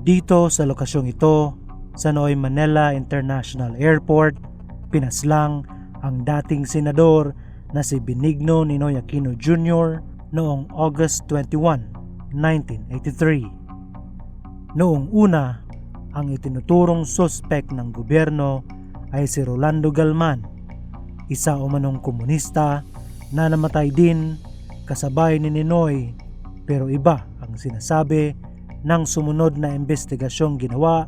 Dito sa lokasyong ito, sa Noy Manila International Airport, pinaslang ang dating senador na si Benigno Ninoy Aquino Jr. noong August 21, 1983. Noong una, ang itinuturong suspek ng gobyerno ay si Rolando Galman, isa umanong komunista na namatay din kasabay ni Ninoy pero iba ang sinasabi ng sumunod na investigasyong ginawa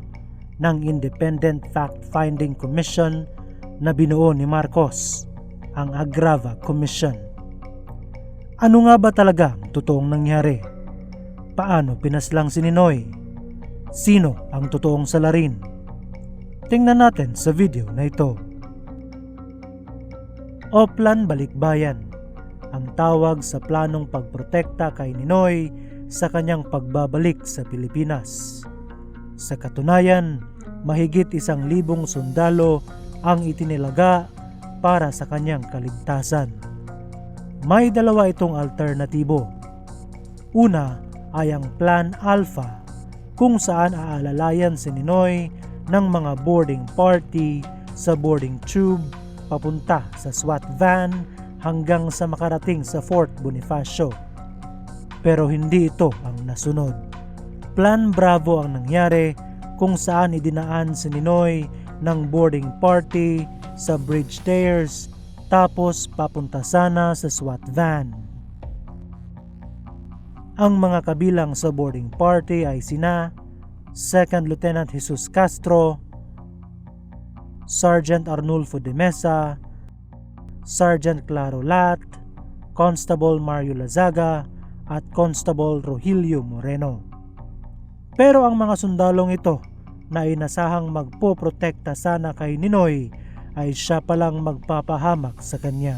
ng Independent Fact-Finding Commission na binuo ni Marcos, ang Agrava Commission. Ano nga ba talaga ang totoong nangyari? Paano pinaslang si Ninoy? Sino ang totoong salarin? Tingnan natin sa video na ito. Oplan Balikbayan ang tawag sa planong pagprotekta kay Ninoy sa kanyang pagbabalik sa Pilipinas. Sa katunayan, mahigit isang libong sundalo ang itinilaga para sa kanyang kaligtasan. May dalawa itong alternatibo. Una ay ang Plan Alpha kung saan aalalayan si Ninoy ng mga boarding party sa boarding tube papunta sa SWAT van hanggang sa makarating sa Fort Bonifacio. Pero hindi ito ang nasunod. Plan Bravo ang nangyari kung saan idinaan si Ninoy ng boarding party sa bridge stairs tapos papunta sana sa SWAT van. Ang mga kabilang sa boarding party ay sina Second Lieutenant Jesus Castro, Sergeant Arnulfo de Mesa, Sergeant Claro Lat, Constable Mario Lazaga, at Constable Rogelio Moreno. Pero ang mga sundalong ito na inasahang magpoprotekta sana kay Ninoy ay siya palang magpapahamak sa kanya.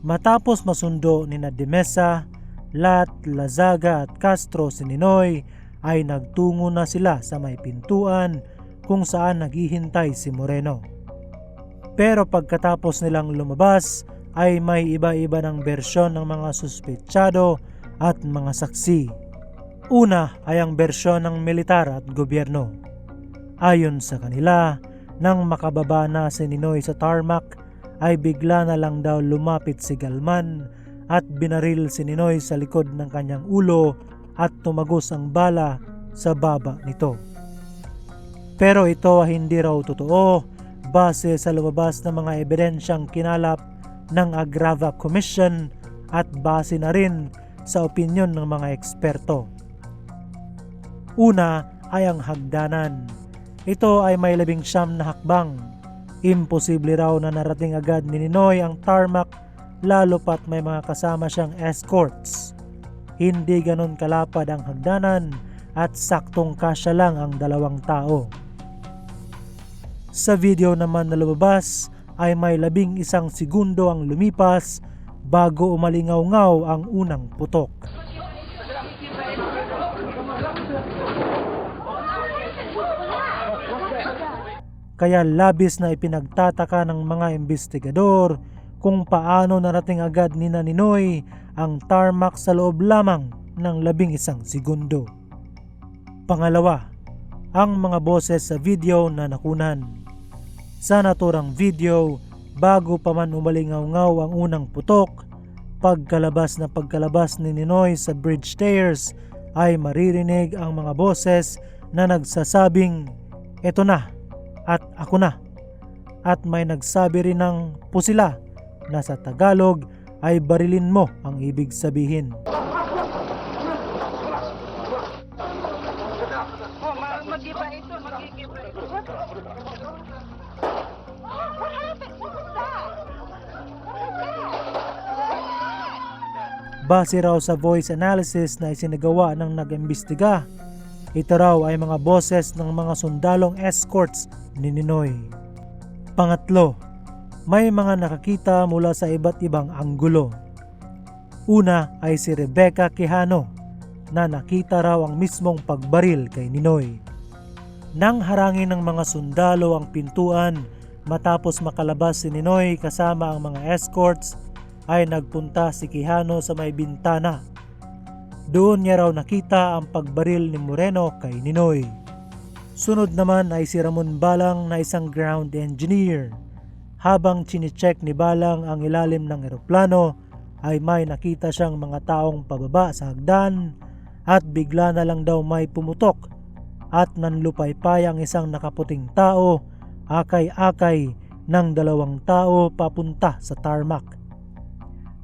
Matapos masundo ni na Demesa, Lat, Lazaga at Castro si Ninoy ay nagtungo na sila sa may pintuan kung saan naghihintay si Moreno. Pero pagkatapos nilang lumabas ay may iba-iba ng bersyon ng mga suspetsado at mga saksi. Una ay ang bersyon ng militar at gobyerno. Ayon sa kanila, nang makababa na si Ninoy sa tarmac ay bigla na lang daw lumapit si Galman at binaril si Ninoy sa likod ng kanyang ulo at tumagos ang bala sa baba nito. Pero ito ay hindi raw totoo base sa lumabas na mga ebidensyang kinalap ng Agrava Commission at base na rin sa opinyon ng mga eksperto. Una ay ang hagdanan. Ito ay may labing siyam na hakbang. Imposible raw na narating agad ni Ninoy ang tarmac lalo pat may mga kasama siyang escorts. Hindi ganon kalapad ang hagdanan at saktong kasya lang ang dalawang tao. Sa video naman na lumabas ay may labing isang segundo ang lumipas bago umalingaw-ngaw ang unang putok. Kaya labis na ipinagtataka ng mga investigador kung paano narating agad ni Ninoy ang tarmac sa loob lamang ng labing isang segundo. Pangalawa, ang mga boses sa video na nakunan. Sa naturang video, bago pa man umalingaw-ngaw ang unang putok, pagkalabas na pagkalabas ni Ninoy sa bridge stairs ay maririnig ang mga boses na nagsasabing, Eto na, at ako na. At may nagsabi rin ng pusila na sa Tagalog ay barilin mo ang ibig sabihin. Ma- mag-iba ito, mag-iba ito. What? Base raw sa voice analysis na isinagawa ng nag-imbestiga, ito raw ay mga boses ng mga sundalong escorts ni Ninoy. Pangatlo, may mga nakakita mula sa iba't ibang anggulo. Una ay si Rebecca Quijano na nakita raw ang mismong pagbaril kay Ninoy. Nang harangin ng mga sundalo ang pintuan matapos makalabas si Ninoy kasama ang mga escorts ay nagpunta si Quijano sa may bintana. Doon niya raw nakita ang pagbaril ni Moreno kay Ninoy. Sunod naman ay si Ramon Balang na isang ground engineer. Habang chinecheck ni Balang ang ilalim ng eroplano ay may nakita siyang mga taong pababa sa hagdan at bigla na lang daw may pumutok at nanlupaypay ang isang nakaputing tao akay-akay ng dalawang tao papunta sa tarmac.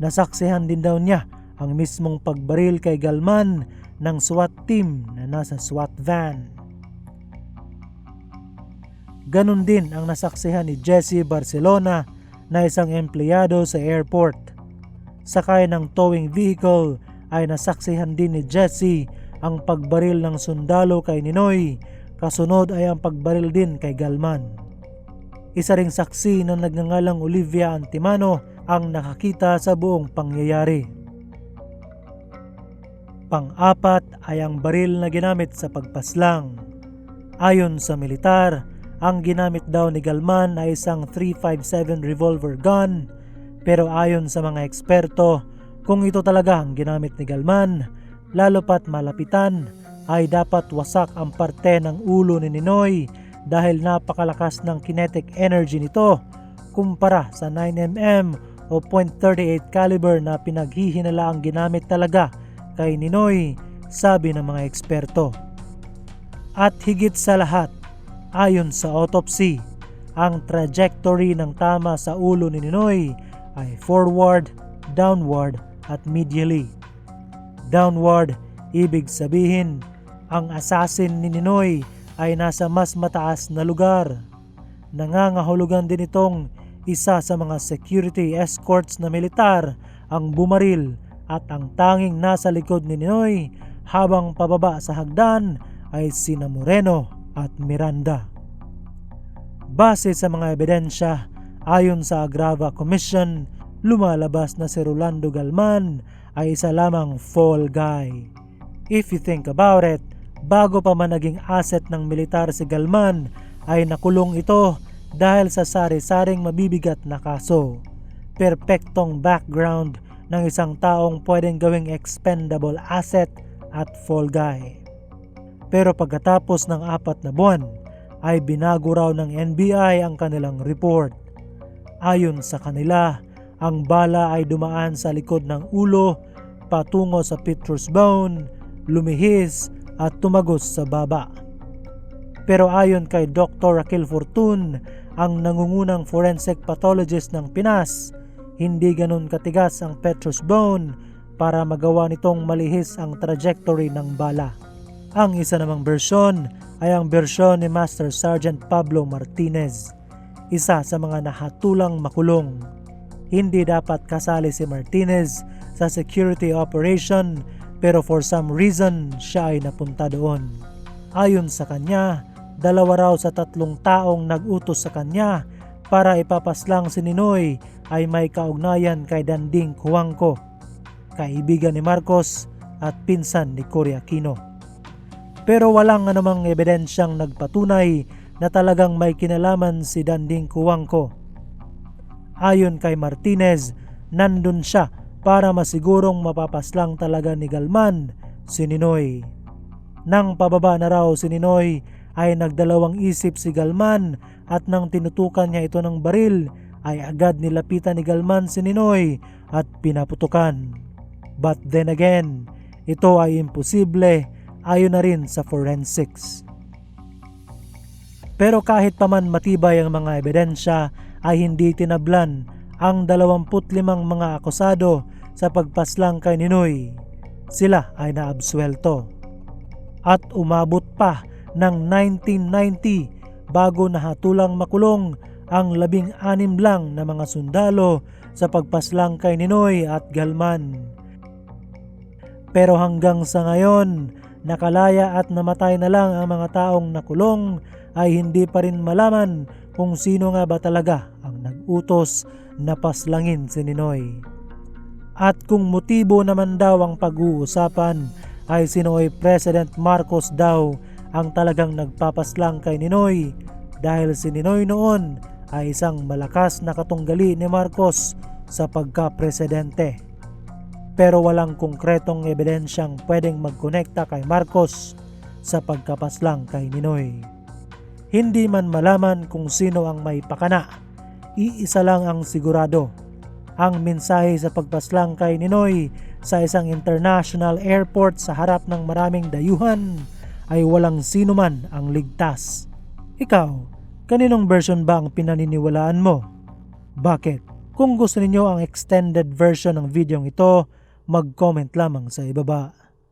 Nasaksihan din daw niya ang mismong pagbaril kay Galman ng SWAT team na nasa SWAT van. Ganon din ang nasaksihan ni Jesse Barcelona na isang empleyado sa airport. Sakay ng towing vehicle ay nasaksihan din ni Jesse ang pagbaril ng sundalo kay Ninoy, kasunod ay ang pagbaril din kay Galman. Isa ring saksi na nagngangalang Olivia Antimano ang nakakita sa buong pangyayari. Pang-apat ay ang baril na ginamit sa pagpaslang. Ayon sa militar, ang ginamit daw ni Galman ay isang 357 revolver gun pero ayon sa mga eksperto, kung ito talaga ang ginamit ni Galman, lalo pat malapitan, ay dapat wasak ang parte ng ulo ni Ninoy dahil napakalakas ng kinetic energy nito kumpara sa 9mm o .38 caliber na pinaghihinala ang ginamit talaga kay Ninoy, sabi ng mga eksperto. At higit sa lahat, ayon sa autopsy, ang trajectory ng tama sa ulo ni Ninoy ay forward, downward at medially. Downward, ibig sabihin, ang assassin ni Ninoy ay nasa mas mataas na lugar. Nangangahulugan din itong isa sa mga security escorts na militar ang bumaril at ang tanging nasa likod ni Ninoy habang pababa sa hagdan ay sina Moreno at Miranda. Base sa mga ebidensya, ayon sa Agrava Commission, lumalabas na si Rolando Galman ay isa lamang fall guy. If you think about it, bago pa man naging asset ng militar si Galman ay nakulong ito dahil sa sari-saring mabibigat na kaso. Perpektong background ng isang taong pwedeng gawing expendable asset at fall guy. Pero pagkatapos ng apat na buwan, ay binago raw ng NBI ang kanilang report. Ayon sa kanila, ang bala ay dumaan sa likod ng ulo patungo sa Petrus bone, lumihis at tumagos sa baba. Pero ayon kay Dr. Raquel Fortun, ang nangungunang forensic pathologist ng Pinas, hindi ganun katigas ang Petrus bone para magawa nitong malihis ang trajectory ng bala. Ang isa namang bersyon ay ang bersyon ni Master Sergeant Pablo Martinez, isa sa mga nahatulang makulong. Hindi dapat kasali si Martinez sa security operation pero for some reason siya ay napunta doon. Ayon sa kanya, dalawa raw sa tatlong taong nag-utos sa kanya para ipapaslang si Ninoy ay may kaugnayan kay Danding Kuwangko, kaibigan ni Marcos at pinsan ni Cory Aquino pero walang anumang ebidensyang nagpatunay na talagang may kinalaman si Danding Kuwangko. Ayon kay Martinez, nandun siya para masigurong mapapaslang talaga ni Galman si Ninoy. Nang pababa na raw si Ninoy ay nagdalawang isip si Galman at nang tinutukan niya ito ng baril ay agad nilapitan ni Galman si Ninoy at pinaputukan. But then again, ito ay imposible ayon na rin sa forensics. Pero kahit paman matibay ang mga ebidensya ay hindi tinablan ang 25 mga akusado sa pagpaslang kay Ninoy. Sila ay naabswelto. At umabot pa ng 1990 bago nahatulang makulong ang labing anim lang na mga sundalo sa pagpaslang kay Ninoy at Galman. Pero hanggang sa ngayon nakalaya at namatay na lang ang mga taong nakulong ay hindi pa rin malaman kung sino nga ba talaga ang nag-utos na paslangin si Ninoy. At kung motibo naman daw ang pag-uusapan ay sinoy President Marcos daw ang talagang nagpapaslang kay Ninoy dahil si Ninoy noon ay isang malakas na katunggali ni Marcos sa pagka-presidente. pero walang konkretong ebidensyang pwedeng magkonekta kay Marcos sa pagkapaslang kay Ninoy. Hindi man malaman kung sino ang may pakana, iisa lang ang sigurado. Ang mensahe sa pagpaslang kay Ninoy sa isang international airport sa harap ng maraming dayuhan ay walang sino man ang ligtas. Ikaw, kaninong version ba ang pinaniniwalaan mo? Bakit? Kung gusto ninyo ang extended version ng video ito, mag-comment lamang sa ibaba.